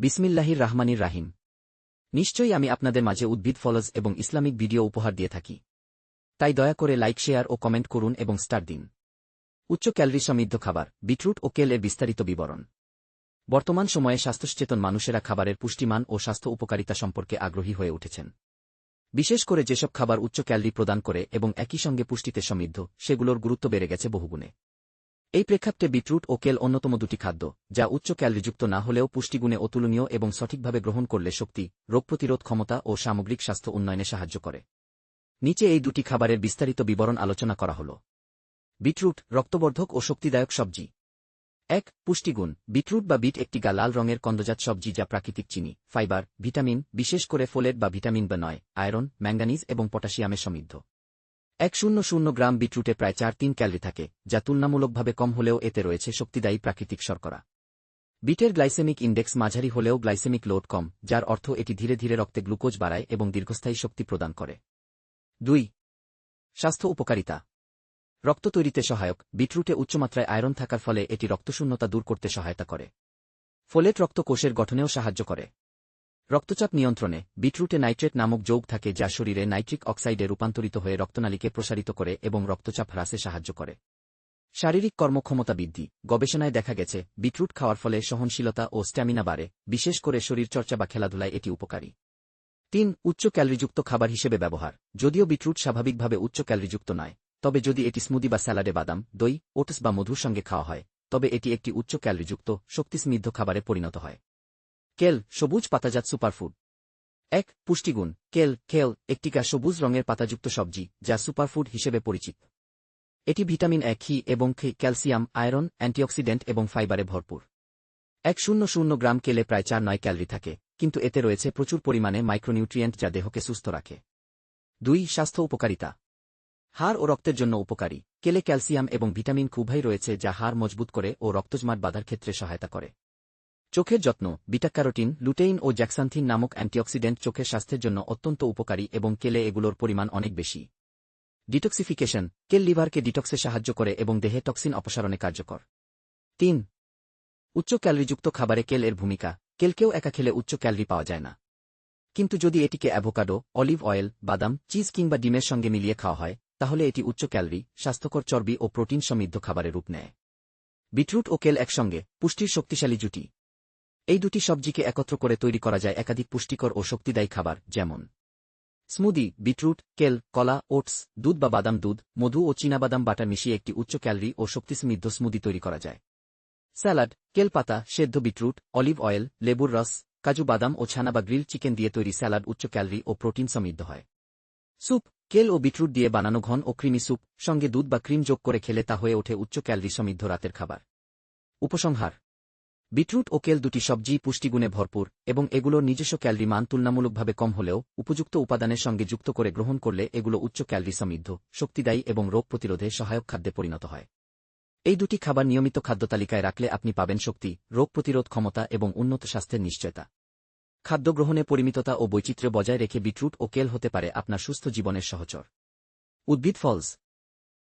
বিসমিল্লাহির রাহমানির রাহিম। নিশ্চয়ই আমি আপনাদের মাঝে উদ্ভিদ ফলজ এবং ইসলামিক ভিডিও উপহার দিয়ে থাকি। তাই দয়া করে লাইক, শেয়ার ও কমেন্ট করুন এবং স্টার দিন। উচ্চ ক্যালোরি সমৃদ্ধ খাবার, বিটরুট ও কেল এর বিস্তারিত বিবরণ। বর্তমান সময়ে স্বাস্থ্যসচেতন মানুষেরা খাবারের পুষ্টিমান ও স্বাস্থ্য উপকারিতা সম্পর্কে আগ্রহী হয়ে উঠেছেন। বিশেষ করে যেসব খাবার উচ্চ ক্যালোরি প্রদান করে এবং একই সঙ্গে পুষ্টিতে সমৃদ্ধ, সেগুলোর গুরুত্ব বেড়ে গেছে বহুগুণে। এই প্রেক্ষাপটে বিটরুট ও কেল অন্যতম দুটি খাদ্য, যা উচ্চ ক্যালরিযুক্ত না হলেও পুষ্টিগুণে অতুলনীয় এবং সঠিকভাবে গ্রহণ করলে শক্তি, রোগ প্রতিরোধ ক্ষমতা ও সামগ্রিক স্বাস্থ্য উন্নয়নে সাহায্য করে। নিচে এই দুটি খাবারের বিস্তারিত বিবরণ আলোচনা করা হল। বিটরুট, রক্তবর্ধক ও শক্তিদায়ক সবজি। এক, পুষ্টিগুণ। বিটরুট বা বিট একটি গা লাল রঙের কন্দজাত সবজি যা প্রাকৃতিক চিনি, ফাইবার, ভিটামিন, বিশেষ করে ফোলেট বা ভিটামিন বা নয়, আয়রন, ম্যাঙ্গানিজ এবং পটাশিয়ামে সমৃদ্ধ। এক শূন্য শূন্য গ্রাম বিটরুটে প্রায় চার তিন ক্যালরি থাকে, যা তুলনামূলকভাবে কম হলেও এতে রয়েছে শক্তিদায়ী প্রাকৃতিক শর্করা। বিটের গ্লাইসেমিক ইন্ডেক্স মাঝারি হলেও গ্লাইসেমিক লোড কম, যার অর্থ এটি ধীরে ধীরে রক্তে গ্লুকোজ বাড়ায় এবং দীর্ঘস্থায়ী শক্তি প্রদান করে। দুই, স্বাস্থ্য উপকারিতা। রক্ত তৈরিতে সহায়ক, বিটরুটে উচ্চমাত্রায় আয়রন থাকার ফলে এটি রক্তশূন্যতা দূর করতে সহায়তা করে। ফোলেট রক্ত কোষের গঠনেও সাহায্য করে। রক্তচাপ নিয়ন্ত্রণে বিটরুটে নাইট্রেট নামক যৌগ থাকে যা শরীরে নাইট্রিক অক্সাইডে রূপান্তরিত হয়ে রক্তনালীকে প্রসারিত করে এবং রক্তচাপ হ্রাসে সাহায্য করে। শারীরিক কর্মক্ষমতা বৃদ্ধি। গবেষণায় দেখা গেছে, বিটরুট খাওয়ার ফলে সহনশীলতা ও স্ট্যামিনা বাড়ে, বিশেষ করে শরীরচর্চা বা খেলাধুলায় এটি উপকারী। তিন, উচ্চ ক্যালরিযুক্ত খাবার হিসেবে ব্যবহার। যদিও বিটরুট স্বাভাবিকভাবে উচ্চ ক্যালরিযুক্ত নয়, তবে যদি এটি স্মুদি বা স্যালাডে, বাদাম, দই, ওটস বা মধুর সঙ্গে খাওয়া হয়, তবে এটি একটি উচ্চ ক্যালরিযুক্ত, শক্তিসমৃদ্ধ খাবারে পরিণত হয়। কেল, সবুজ পাতাজাত সুপারফুড। এক, পুষ্টিগুণ। কেল, খেল একটিকা সবুজ রঙের পাতাযুক্ত সবজি, যা সুপারফুড হিসেবে পরিচিত। এটি ভিটামিন এক হি এবং খি, ক্যালসিয়াম, আয়রন, অ্যান্টিঅক্সিডেন্ট এবং ফাইবারে ভরপুর। এক, শূন্য শূন্য গ্রাম কেলে প্রায় চার নয় ক্যালরি থাকে, কিন্তু এতে রয়েছে প্রচুর পরিমাণে মাইক্রোনিউট্রিয়েন্ট যা দেহকে সুস্থ রাখে। দুই, স্বাস্থ্য উপকারিতা। হাড় ও রক্তের জন্য উপকারী। কেলে ক্যালসিয়াম এবং ভিটামিন খুবই রয়েছে যা হাড় মজবুত করে ও রক্তজমাট বাধার ক্ষেত্রে সহায়তা করে। চোখের যত্ন, বিটাক্যারোটিন, লুটেইন ও জ্যাকসান্থিন নামক অ্যান্টিঅক্সিডেন্ট চোখের স্বাস্থ্যের জন্য অত্যন্ত উপকারী এবং কেলে এগুলোর পরিমাণ অনেক বেশি। ডিটক্সিফিকেশন, কেল লিভারকে ডিটক্সে সাহায্য করে এবং দেহে টক্সিন অপসারণে কার্যকর। তিন, উচ্চ ক্যালরিযুক্ত খাবারে কেল এর ভূমিকা, কেলকেও একা খেলে উচ্চ ক্যালরি পাওয়া যায় না। কিন্তু যদি এটিকে অ্যাভোকাডো, অলিভ অয়েল, বাদাম, চিজ কিংবা ডিমের সঙ্গে মিলিয়ে খাওয়া হয়, তাহলে এটি উচ্চ ক্যালরি, স্বাস্থ্যকর চর্বি ও প্রোটিন সমৃদ্ধ খাবারের রূপ নেয়। বিটরুট ও কেল একসঙ্গে, পুষ্টির শক্তিশালী জুটি। এই দুটি সবজিকে একত্র করে তৈরি করা যায় একাধিক পুষ্টিকর ও শক্তিদায়ী খাবার, যেমন স্মুদি, বিটরুট, কেল, কলা, ওটস, দুধ বা বাদাম দুধ, মধু ও চীনাবাদাম বাটা মিশিয়ে একটি উচ্চ ক্যালরি ও শক্তিসমৃদ্ধ স্মুদি তৈরি করা যায়। স্যালাড, কেল পাতা, সেদ্ধ বিটরুট, অলিভ অয়েল, লেবুর রস, কাজু বাদাম ও ছানা বা গ্রিল চিকেন দিয়ে তৈরি স্যালাড উচ্চ ক্যালরি ও প্রোটিন সমৃদ্ধ হয়। স্যুপ, কেল ও বিটরুট দিয়ে বানানো ঘন ও ক্রিমি স্যুপ, সঙ্গে দুধ বা ক্রিম যোগ করে খেলে তা হয়ে ওঠে উচ্চ ক্যালরি সমৃদ্ধ রাতের খাবার। উপসংহার বিটরুট ও কেল দুটি সবজি পুষ্টিগুণে ভরপুর এবং এগুলোর নিজস্ব ক্যালরি মান তুলনামূলকভাবে কম হলেও উপযুক্ত উপাদানের সঙ্গে যুক্ত করে গ্রহণ করলে এগুলো উচ্চ ক্যালরি সমৃদ্ধ, শক্তিদায়ী এবং রোগ প্রতিরোধে সহায়ক খাদ্যে পরিণত হয়। এই দুটি খাবার নিয়মিত খাদ্য তালিকায় রাখলে আপনি পাবেন শক্তি, রোগ প্রতিরোধ ক্ষমতা এবং উন্নত স্বাস্থ্যের নিশ্চয়তা। খাদ্য গ্রহণে পরিমিততা ও বৈচিত্র্য বজায় রেখে বিটরুট ও কেল হতে পারে আপনার সুস্থ জীবনের সহচর। উদ্ভিদ ফলস